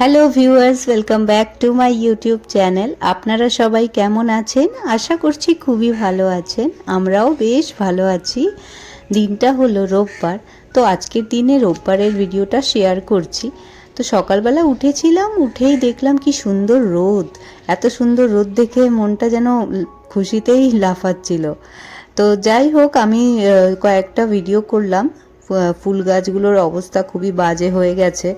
Hello viewers welcome back to my YouTube channel আপনারা সবাই কেমন আছেন? আশা করছি খুবই ভালো আছেন। আমরাও বেশ ভালো আছি। দিনটা হলো রোববার। তো আজকের দিনে রোববারের ভিডিওটা শেয়ার করছি। তো সকালবেলা উঠেছিলাম, উঠেই দেখলাম কি সুন্দর রোদ। এত সুন্দর রোদ দেখে মনটা যেন খুশিতেই লাফাচ্ছিল। তো যাই হোক, আমি কয়েকটা ভিডিও করলাম। ফুল গাছগুলোর অবস্থা খুবই বাজে হয়ে গেছে।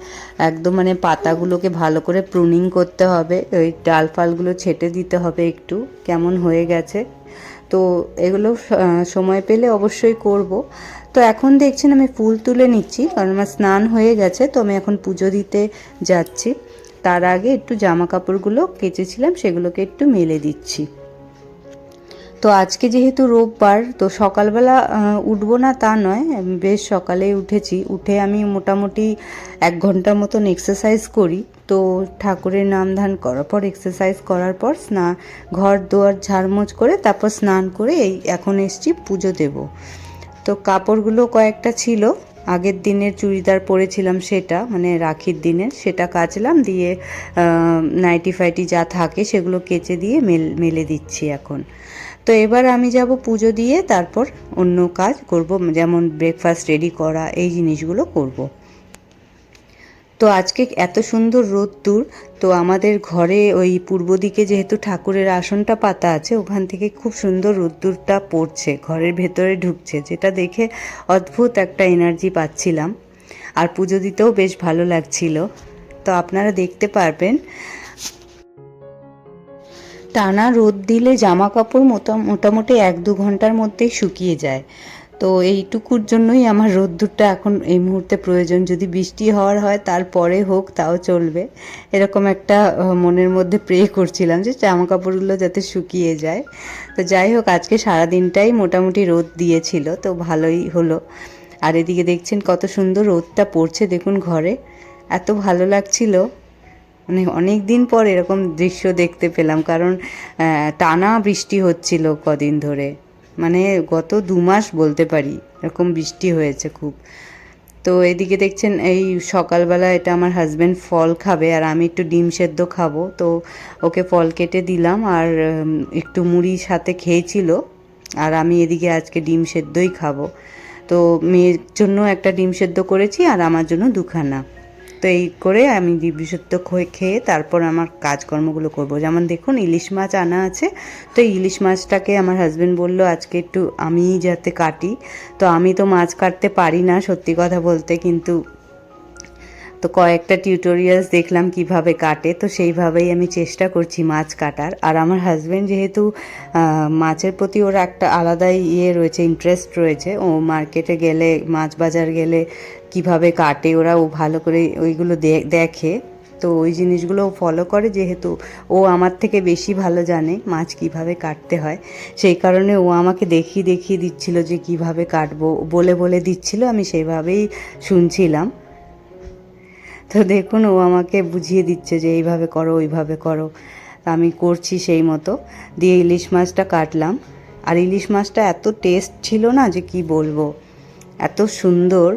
একদম মানে পাতাগুলোকে ভালো করে প্রুনিং করতে হবে। ওই ডাল ফালগুলো ছেটে দিতে হবে একটু। কেমন হয়ে গেছে? তো এগুলো সময় পেলে অবশ্যই করব। তো এখন দেখছেন আমি ফুল তুলে নিচ্ছি, কারণ আমার স্নান হয়ে গেছে, তো আমি এখন পুজো দিতে যাচ্ছি। তার আগে একটু জামা কাপড়গুলো কেচেছিলাম, সেগুলোকে একটু মেলে দিচ্ছি। তো আজকে যেহেতু রোববার, তো সকালবেলা উঠবো না তা নয় বেশ সকালেই উঠেছি। উঠে আমি মোটামুটি এক ঘণ্টার মতন এক্সারসাইজ করি। তো ঠাকুরের নাম ধান করার পর এক্সারসাইজ করার পর স্নান ঘর দুয়ার ঝাড়মোছ করে তারপর স্নান করে এই এখন এসছি পুজো দেব। তো কাপড়গুলো কয়েকটা ছিল। আগের দিনের চুড়িদার পরেছিলাম সেটা মানে রাখির দিনের, সেটা কাচলাম দিয়ে নাইটি ফাইটি যা থাকে সেগুলো কেচে দিয়ে মেল মেলে দিচ্ছি এখন। তো এবার আমি যাব পুজো দিয়ে, তারপর অন্য কাজ করব, যেমন ব্রেকফাস্ট রেডি করা, এই জিনিসগুলো করব। তো আজকে এত সুন্দর রোদ্দুর, তো আমাদের ঘরে ওই পূর্ব দিকে যেহেতু ঠাকুরের আসনটা পাতা আছে, ওখান থেকে খুব সুন্দর রোদ্দুরটা পড়ছে, ঘরের ভেতরে ঢুকছে, যেটা দেখে অদ্ভুত একটা এনার্জি পাচ্ছিলাম আর পুজো দিতেও বেশ ভালো লাগছিল তো আপনারা দেখতে পারবেন টানা রোদ দিলে জামা কাপড় মোটা- মোটামুটি এক দু ঘণ্টার মধ্যেই শুকিয়ে যায়। তো এইটুকুর জন্যই আমার রোদ্দুরটা এখন এই মুহূর্তে প্রয়োজন। যদি বৃষ্টি হওয়ার হয়, তারপরে হোক, তাও চলবে। এরকম একটা মনের মধ্যে প্রে করছিলাম যে জামা কাপড়গুলো যাতে শুকিয়ে যায়। তো যাই হোক, আজকে সারা দিনটাই মোটামুটি রোদ দিয়েছিল, তো ভালোই হলো। আর এদিকে দেখছেন কত সুন্দর রোদটা পড়ছে দেখুন ঘরে। এত ভালো লাগছিল। মানে অনেক দিন পর এরকম দৃশ্য দেখতে পেলাম, কারণ টানা বৃষ্টি হচ্ছিল কদিন ধরে। মানে গত দু মাস বলতে পারি, এরকম বৃষ্টি হয়েছে খুব। তো এদিকে দেখছেন, এই সকালবেলা এটা আমার হাজব্যান্ড ফল খাবে, আর আমি একটু ডিম সেদ্ধ খাব। তো ওকে ফল কেটে দিলাম, আর একটু মুড়ির সাথে খেয়েছিল, আর আমি এদিকে আজকে ডিম সেদ্ধই খাব। তো মেয়ের জন্য একটা ডিম সেদ্ধ করেছি, আর আমার জন্য দুখানা। তো এই করে আমি বিশুদ্ধ খেয়ে তারপর আমার কাজকর্মগুলো করব। যেমন দেখুন, ইলিশ মাছ আনা আছে। তো ইলিশ মাছটাকে আমার হাজব্যান্ড বলল, আজকে একটু আমি যাতে কাটি। তো আমি তো মাছ কাটতে পারি না সত্যি কথা বলতে, কিন্তু তো কয়েকটা টিউটোরিয়ালস দেখলাম কীভাবে কাটে, তো সেইভাবেই আমি চেষ্টা করছি মাছ কাটার। আর আমার হাজব্যান্ড যেহেতু মাছের প্রতি ওর একটা আলাদাই ইয়ে রয়েছে ইন্টারেস্ট রয়েছে, ও মার্কেটে গেলে, মাছ বাজার গেলে কীভাবে কাটে, ওরা ও ভালো করে ওইগুলো দেখে, তো ওই জিনিসগুলো ফলো করে যেহেতু ও আমার থেকে বেশি ভালো জানে মাছ কীভাবে কাটতে হয়। সেই কারণে ও আমাকে দেখিয়ে দেখিয়ে দিচ্ছিল যে কীভাবে কাটবো, বলে বলে দিচ্ছিল, আমি সেইভাবেই শুনছিলাম। তো দেখুন, ও আমাকে বুঝিয়ে দিচ্ছে যে এইভাবে করো, ওইভাবে করো। আমি করছি সেই মতো। দিয়ে ইলিশ মাছটা কাটলাম। আর ইলিশ মাছটা এত টেস্ট ছিল না যে কি বলব? এত সুন্দর,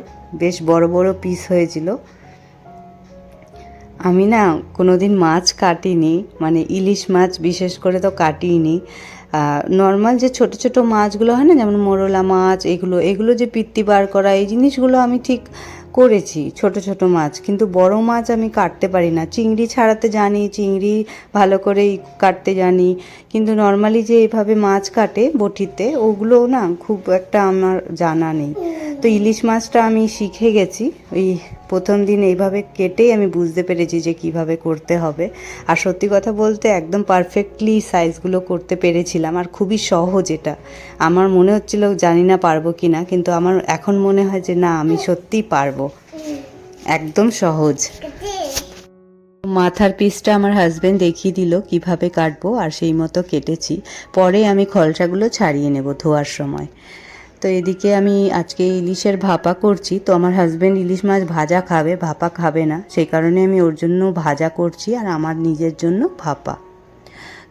বেশ বড় বড় পিস হয়েছিল। আমি না কোনো দিন মাছ কাটিনি মানে ইলিশ মাছ বিশেষ করে তো কাটিনি নর্মাল যে ছোট ছোট মাছগুলো হয় না, যেমন মোরলা মাছ, এগুলো এগুলো যে পিত্তি বার করা, এই জিনিসগুলো আমি ঠিক করেছি, ছোট ছোট মাছ। কিন্তু বড় মাছ আমি কাটতে পারি না। চিংড়ি ছাড়াতে জানি, চিংড়ি ভালো করে কাটতে জানি। কিন্তু নর্মালি যে এভাবে মাছ কাটে বটিতে, ওগুলো না খুব একটা আমার জানা নেই। তো ইলিশ মাছটা আমি শিখে গেছি, ওই প্রথম দিন এইভাবে কেটেই আমি বুঝতে পেরেছি যে কীভাবে করতে হবে। আর সত্যি কথা বলতে একদম পারফেক্টলি সাইজগুলো করতে পেরেছিলাম। আর খুবই সহজ এটা। আমার মনে হচ্ছিল জানি না পারব কি না কিন্তু আমার এখন মনে হয় যে না, আমি সত্যিই পারব। একদম সহজ। মাথার পিসটা আমার হাজবেন্ড দেখিয়ে দিল কীভাবে কাটবো, আর সেই মতো কেটেছি। পরে আমি খলসাগুলো ছাড়িয়ে নেব ধোয়ার সময়। তো এদিকে আমি আজকে ইলিশের ভাপা করছি। তো আমার হাজব্যান্ড ইলিশ মাছ ভাজা খাবে, ভাপা খাবে না। সেই কারণে আমি ওর জন্য ভাজা করছি আর আমার নিজের জন্য ভাপা।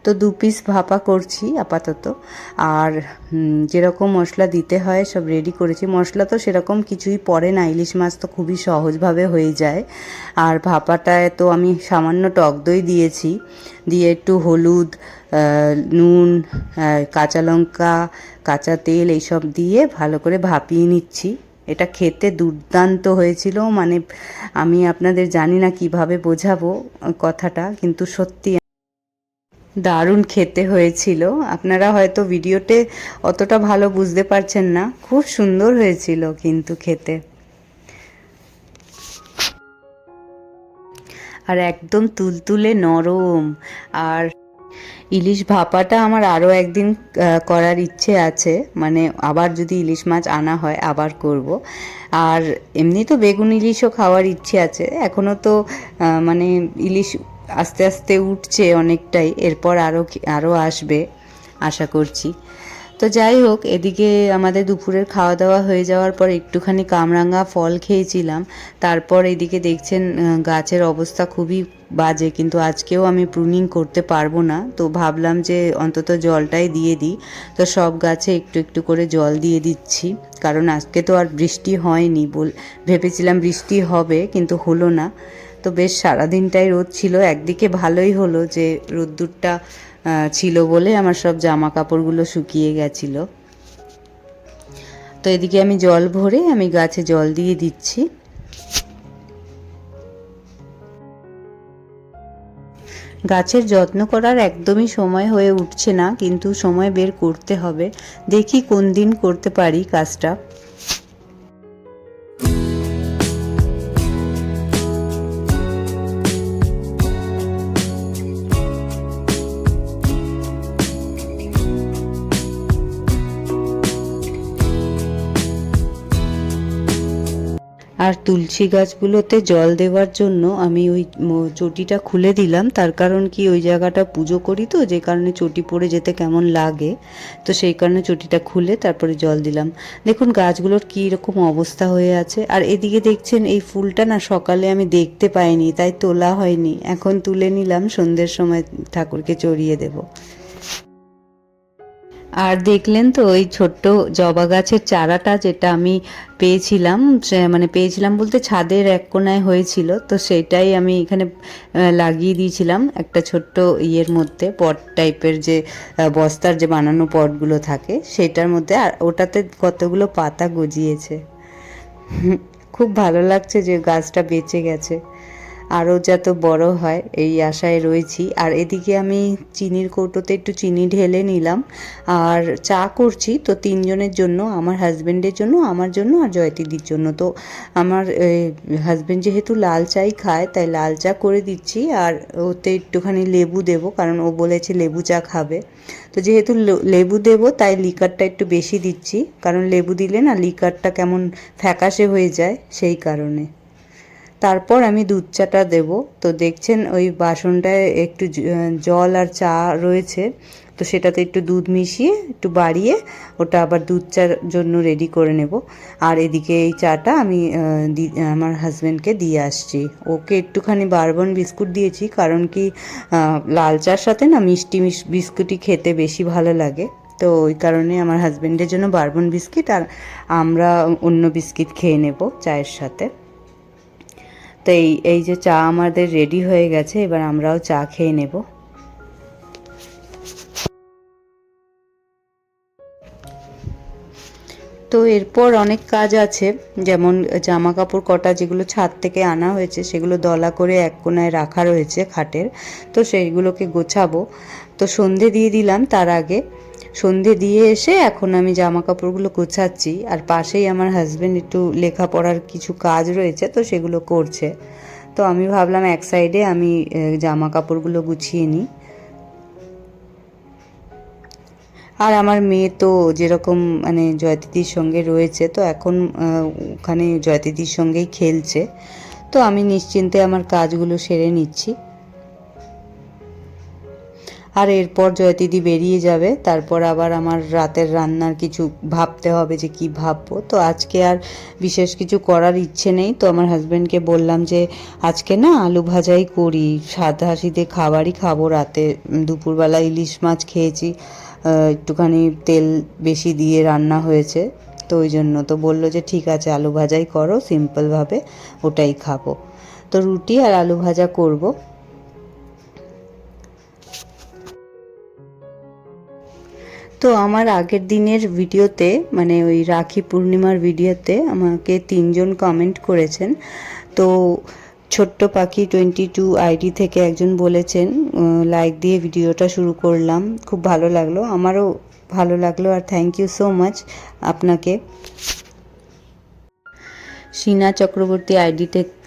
তো দু পিস ভাপা করছি আপাতত। আর যেরকম মশলা দিতে হয়, সব রেডি করেছি। মশলা তো সেরকম কিছুই পড়ে না। ইলিশ মাছ তো খুবই সহজভাবে হয়ে যায়। আর ভাপাটায় তো আমি সামান্য টক দই দিয়েছি। দিয়ে একটু হলুদ নুন কাঁচা লঙ্কা, কাঁচা তেল এইসব দিয়ে ভালো করে ভাপিয়ে নিচ্ছি। এটা খেতে দুর্দান্ত হয়েছিল। মানে আমি আপনাদের জানি না কীভাবে বোঝাবো কথাটা, কিন্তু সত্যি দারুণ খেতে হয়েছিল। আপনারা হয়তো ভিডিওতে অতটা ভালো বুঝতে পারছেন না, খুব সুন্দর হয়েছিল কিন্তু খেতে। আর একদম তুলতুলে নরম। আর ইলিশ ভাপাটা আমার আরও একদিন করার ইচ্ছে আছে। মানে আবার যদি ইলিশ মাছ আনা হয়, আবার করব। আর এমনি তো বেগুন ইলিশও খাওয়ার ইচ্ছে আছে। এখনও তো মানে ইলিশ আস্তে আস্তে উঠছে অনেকটাই, এরপর আরও আরও আসবে, আশা করছি। তো যাই হোক, এদিকে আমাদের দুপুরের খাওয়া দাওয়া হয়ে যাওয়ার পর একটুখানি কামরাঙা ফল খেয়েছিলাম। তারপর এদিকে দেখছেন গাছের অবস্থা খুবই বাজে, কিন্তু আজকেও আমি প্রুনিং করতে পারব না। তো ভাবলাম যে অন্তত জলটাই দিয়ে দিই। তো সব গাছে একটু একটু করে জল দিয়ে দিচ্ছি। কারণ আজকে তো আর বৃষ্টি হয়নি বল, ভেবেছিলাম বৃষ্টি হবে, কিন্তু হলো না। তো বেশ সারাদিনটাই রোদ ছিল। একদিকে ভালোই হলো যে রোদ্দুরটা ছিল বলে আমার সব জামা কাপড়গুলো শুকিয়ে গেছিল। তো এদিকে আমি জল ভরে আমি গাছে জল দিয়ে দিচ্ছি। গাছের যত্ন করার একদমই সময় হয়ে উঠছে না, কিন্তু সময় বের করতে হবে। দেখি কোন দিন করতে পারি কাজটা। তুলসী গাছগুলোতে জল দেওয়ার জন্য আমি ওই চটিটা খুলে দিলাম। তার কারণ কি, ওই জায়গাটা পুজো করি তো, যে কারণে চটি পড়ে যেতে কেমন লাগে। তো সেই কারণে চটিটা খুলে তারপরে জল দিলাম। দেখুন, গাছগুলোর কী রকম অবস্থা হয়ে আছে। আর এদিকে দেখছেন, এই ফুলটা না সকালে আমি দেখতে পাইনি, তাই তোলা হয়নি। এখন তুলে নিলাম, সন্ধ্যের সময় ঠাকুরকে চড়িয়ে দেবো। আর দেখলেন তো ওই ছোট্ট জবা গাছের চারাটা যেটা আমি পেয়েছিলাম মানে পেয়েছিলাম বলতে ছাদের এক কোনায় হয়েছিল, তো সেটাই আমি এখানে লাগিয়ে দিয়েছিলাম একটা ছোট্ট ইয়ের মধ্যে, পট টাইপের যে বস্তার যে বানানো পটগুলো থাকে, সেটার মধ্যে, আর ওটাতে কতগুলো পাতা গজিয়েছে। খুব ভালো লাগছে যে গাছটা বেঁচে গেছে। আরও যত বড় হয়, এই আশায় রয়েছি। আর এদিকে আমি চিনির কৌটোতে একটু চিনি ঢেলে নিলাম। আর চা করছি তো তিনজনের জন্য, আমার হাজব্যান্ডের জন্য, আমার জন্য আর জয়তিদির জন্য। তো আমার হাজব্যান্ড যেহেতু লাল চাই খায়, তাই লাল চা করে দিচ্ছি। আর ওতে একটুখানি লেবু দেবো, কারণ ও বলেছে লেবু চা খাবে। তো যেহেতু লেবু দেবো, তাই লিকারটা একটু বেশি দিচ্ছি। কারণ লেবু দিলে না লিকারটা কেমন ফ্যাকাশে হয়ে যায়, সেই কারণে। তারপর আমি দুধ চাটা দেব। তো দেখছেন ওই বাসনটায় একটু জল আর চা রয়েছে। তো সেটাতে একটু দুধ মিশিয়ে একটু বাড়িয়ে ওটা আবার দুধ চার জন্য রেডি করে নেব। আর এদিকে এই চাটা আমি আমার হাজব্যান্ডকে দিয়ে আসছি। ওকে একটুখানি বারবন বিস্কুট দিয়েছি কারণ কি লাল চার সাথে না মিষ্টি বিস্কুটই খেতে বেশি ভালো লাগে। তো ওই কারণে আমার হাজব্যান্ডের জন্য বারবন বিস্কিট আর আমরা অন্য বিস্কিট খেয়ে নেব চায়ের সাথে। তো এই এই যে চা আমাদের রেডি হয়ে গেছে, এবার আমরাও চা খেয়ে নেব। তো এরপর অনেক কাজ আছে, যেমন জামা কাপড় কটা যেগুলো ছাদ থেকে আনা হয়েছে, সেগুলো দলা করে এক কোনায় রাখা রয়েছে খাটের, তো সেইগুলোকে গোছাবো। তো সন্ধে দিয়ে দিলাম তার আগে। সন্ধে দিয়ে এসে এখন আমি জামা কাপড়গুলো গোছাচ্ছি। আর পাশেই আমার হাজব্যান্ড একটু লেখাপড়ার কিছু কাজ রয়েছে, তো সেগুলো করছে। তো আমি ভাবলাম এক সাইডে আমি জামা কাপড়গুলো গুছিয়ে নিই। আর আমার মেয়ে তো যেরকম মানে জয়তিদির সঙ্গে রয়েছে, তো এখন ওখানে জয়তিদির সঙ্গেই খেলছে। তো আমি নিশ্চিন্তে আমার কাজগুলো সেরে নিচ্ছি। আর এরপর জয়তিদি বেরিয়ে যাবে, তারপর আবার আমার রাতের রান্নার কিছু ভাবতে হবে যে কি ভাববো। তো আজকে আর বিশেষ কিছু করার ইচ্ছে নেই। তো আমার হাজব্যান্ডকে বললাম যে, আজকে না আলু ভাজাই করি, সাদা হাসিতে খাবারই খাব রাতে। দুপুরবেলা ইলিশ মাছ খেয়েছি একটুখানি তেল বেশি দিয়ে রান্না হয়েছে। তো ওই জন্য তো বলল যে, ঠিক আছে, আলু ভাজাই করো সিম্পলভাবে ওটাই খাব। তো রুটি আর আলু ভাজা করব। তো আমার আগের দিনের ভিডিওতে মানে ওই রাখি পূর্ণিমার ভিডিওতে আমাকে তিনজন কমেন্ট করেছেন। তো ছোট্ট পাখি টোয়েন্টি টু আইডি থেকে একজন বলেছেন লাইক দিয়ে ভিডিওটা শুরু করলাম। খুব ভালো লাগল। আমারও ভালো লাগল আর থ্যাংক ইউ সো মাচ আপনাকে। সিনা চক্রবর্তী আইডি থেকে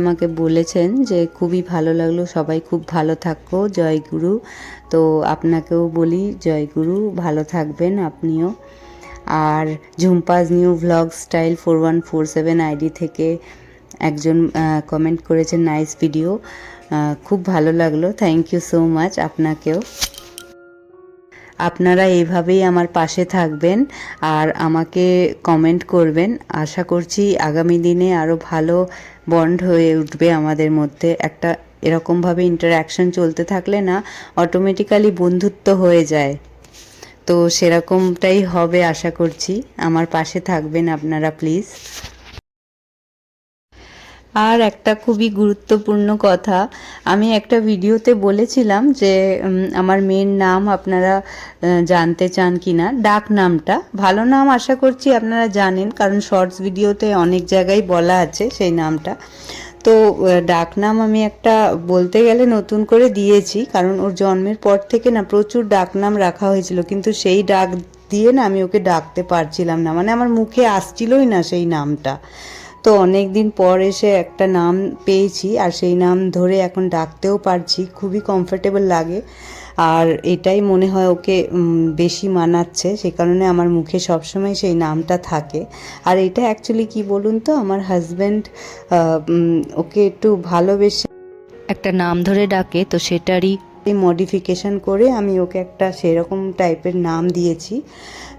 আমাকে বলেছেন যে খুবই ভালো লাগল, সবাই খুব ভালো থাকো জয়গুরু তো আপনাকেও বলি জয়গুরু ভালো থাকবেন আপনিও। আর Jhumpa's new vlog style four one four seven ID থেকে একজন কমেন্ট করেছেন নাইস ভিডিও খুব ভালো লাগল থ্যাংক ইউ সো মাচ আপনাকেও। আপনারা এইভাবেই আমার পাশে থাকবেন আর আমাকে কমেন্ট করবেন। আশা করছি আগামী দিনে আরও ভালো বন্ড হয়ে উঠবে আমাদের মধ্যে। একটা এরকমভাবে ইন্টারাকশন চলতে থাকলে না অটোমেটিক্যালি বন্ধুত্ব হয়ে যায়। তো সেরকমটাই হবে আশা করছি। আমার পাশে থাকবেন আপনারা প্লিজ আর একটা খুবই গুরুত্বপূর্ণ কথা আমি একটা ভিডিওতে বলেছিলাম যে আমার মেয়ের নাম আপনারা জানতে চান কি না ডাক নামটা। ভালো নাম আশা করছি আপনারা জানেন কারণ শর্টস ভিডিওতে অনেক জায়গায় বলা আছে সেই নামটা। তো আহ, ডাক নাম আমি একটা বলতে গেলে নতুন করে দিয়েছি কারণ ওর জন্মের পর থেকে না প্রচুর ডাক নাম রাখা হয়েছিল কিন্তু সেই ডাক দিয়ে না আমি ওকে ডাকতে পারছিলাম না। মানে আমার মুখে আসছিলই না সেই নামটা। তো অনেক দিন পর এসে একটা নাম পেয়েছি আর সেই নাম ধরে এখন ডাকতেও পারছি, খুবই কমফোর্টেবল লাগে। আর এটাই মনে হয় ওকে বেশি মানাচ্ছে, সে কারণে আমার মুখে সবসময় সেই নামটা থাকে। আর এটা অ্যাকচুয়ালি কি বলুন তো, আমার হাজব্যান্ড ওকে একটু ভালোবেসে একটা নাম ধরে ডাকে, তো সেটারই মডিফিকেশন করে আমি ওকে একটা সেরকম টাইপের নাম দিয়েছি।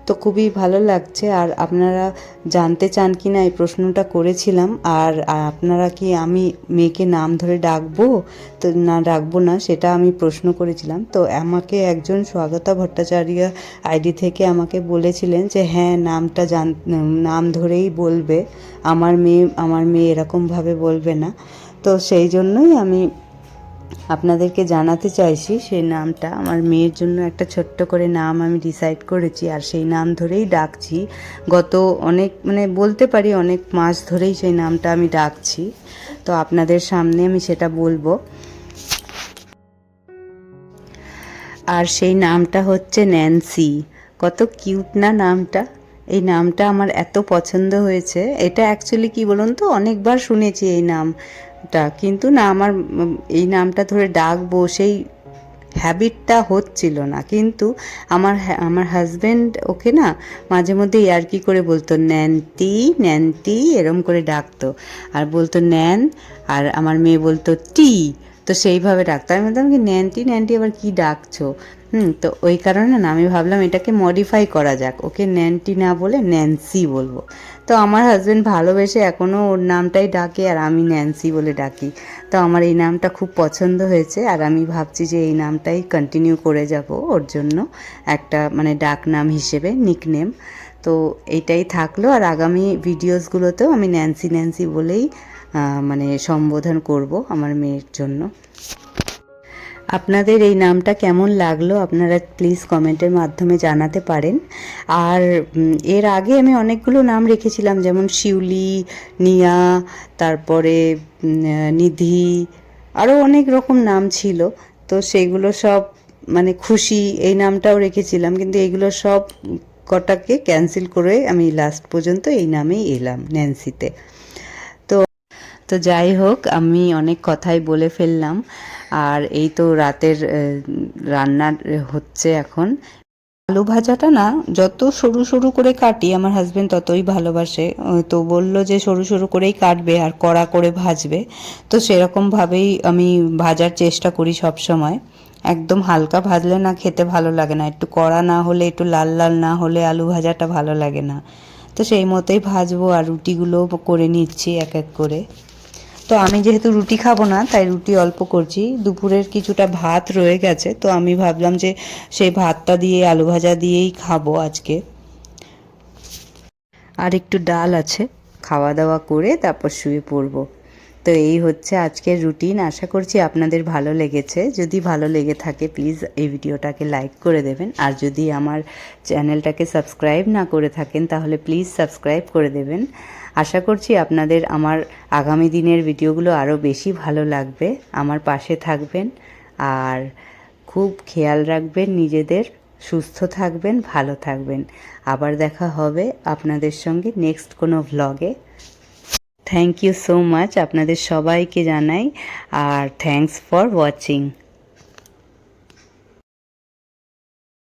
তো খুবই ভালো লাগছে আর আপনারা জানতে চান কি না এই প্রশ্নটা করেছিলাম আর আপনারা কি আমি মেয়েকে নাম ধরে ডাকবো? তো না, ডাকবো না, সেটা আমি প্রশ্ন করেছিলাম। তো আমাকে একজন স্বাগতা ভট্টাচার্য আইডি থেকে আমাকে বলেছিলেন যে হ্যাঁ নামটা জান, নাম ধরেই বলবে। আমার মেয়ে আমার মেয়ে এরকমভাবে বলবে না। তো সেই জন্যই আমি আপনাদেরকে জানাতে চাইছি, সেই নামটা। আমার মেয়ের জন্য একটা ছোট্ট করে নাম আমি ডিসাইড করেছি আর সেই নাম ধরেই ডাকছি। গত অনেক মানে বলতে পারি অনেক মাস ধরেই সেই নামটা আমি ডাকছি। তো আপনাদের সামনে আমি সেটা বলব। আর সেই নামটা হচ্ছে ন্যান্সি কত কিউট না নামটা? এই নামটা আমার এত পছন্দ হয়েছে। এটা অ্যাকচুয়ালি কি বলুন তো? অনেকবার শুনেছি এই নামটা। কিন্তু না, আমার এই নামটা ধরে ডাকবো সেই হ্যাবিটটা হচ্ছিল না। কিন্তু আমার আমার হাজব্যান্ড ওকে না মাঝে মধ্যে ইয়ার্কি করে বলতো, ন্যান্তি ন্যান্তি এরম করে ডাকতো। আর বলতো, ন্যান আর আমার মেয়ে বলতো, টি তো সেইভাবে ডাকতো। আমি বলতাম কি ন্যান্টি ন্যান্টি আবার কি ডাকছো? হুম, তো ওই কারণে না আমি ভাবলাম এটাকে মডিফাই করা যাক। ওকে ন্যান্টি না বলে ন্যান্সি বলব। তো আমার হাজবেন্ড ভালোবেসে এখনও ওর নামটাই ডাকে আর আমি ন্যান্সি বলে ডাকি। তো আমার এই নামটা খুব পছন্দ হয়েছে আর আমি ভাবছি যে এই নামটাই কন্টিনিউ করে যাব ওর জন্য একটা মানে ডাক নাম হিসেবে নিকনেম তো এইটাই থাকল আর আগামী ভিডিওসগুলোতেও আমি ন্যান্সি ন্যান্সি বলেই মানে সম্বোধন করব আমার মেয়ের জন্য। আপনাদের এই নামটা কেমন লাগল আপনারা প্লিজ কমেন্টের মাধ্যমে জানাতে পারেন। আর এর আগে আমি অনেকগুলো নাম রেখেছিলাম, যেমন শিউলি, নিয়া, তারপরে নিধি আরও অনেক রকম নাম ছিল। তো সেগুলো সব মানে খুশি, এই নামটাও রেখেছিলাম, কিন্তু এইগুলো সব কটাকে ক্যান্সেল করে আমি লাস্ট পর্যন্ত এই নামেই এলাম ন্যান্সিতে তো তো যাই হোক, আমি অনেক কথাই বলে ফেললাম। আর এই তো রাতের আহ, রান্না হচ্ছে এখন। আলু ভাজাটা না যত সরু সরু করে কাটি আমার হাজবেন্ড ততই ভালোবাসে। তো বলল যে সরু সরু করেই কাটবে আর কড়া করে ভাজবে। তো সেরকমভাবেই আমি ভাজার চেষ্টা করি সব সময়। একদম হালকা ভাজলে না খেতে ভালো লাগে না। একটু কড়া না হলে একটু লাল লাল না হলে আলু ভাজাটা ভালো লাগে না। তো সেই মতোই ভাজবো আর রুটিগুলো করে নিচ্ছি এক এক করে। তো আমি যেহেতু রুটি খাব না, তাই রুটি অল্প করছি। দুপুরের কিছুটা ভাত রয়ে গেছে, তো আমি ভাবলাম যে সেই ভাতটা দিয়ে, আলু ভাজা দিয়েই খাব আজকে। আর একটু ডাল আছে, খাওয়া দাওয়া করে তারপর শুয়ে পড়ব। তো এই হচ্ছে আজকের রুটিন, আশা করছি আপনাদের ভালো লেগেছে। যদি ভালো লেগে থাকে, প্লিজ এই ভিডিওটাকে লাইক করে দেবেন। আর যদি আমার চ্যানেলটাকে সাবস্ক্রাইব না করে থাকেন, তাহলে প্লিজ সাবস্ক্রাইব করে দেবেন। আশা করছি আপনাদের আমার আগামী দিনের ভিডিওগুলো আরও বেশি ভালো লাগবে। আমার পাশে থাকবেন আর খুব খেয়াল রাখবেন নিজেদের, সুস্থ থাকবেন, ভালো থাকবেন। আবার দেখা হবে আপনাদের সঙ্গে নেক্সট কোনো ভ্লগে থ্যাংক ইউ সো মাচ আপনাদের সবাইকে জানাই। আর থ্যাঙ্কস ফর ওয়াচিং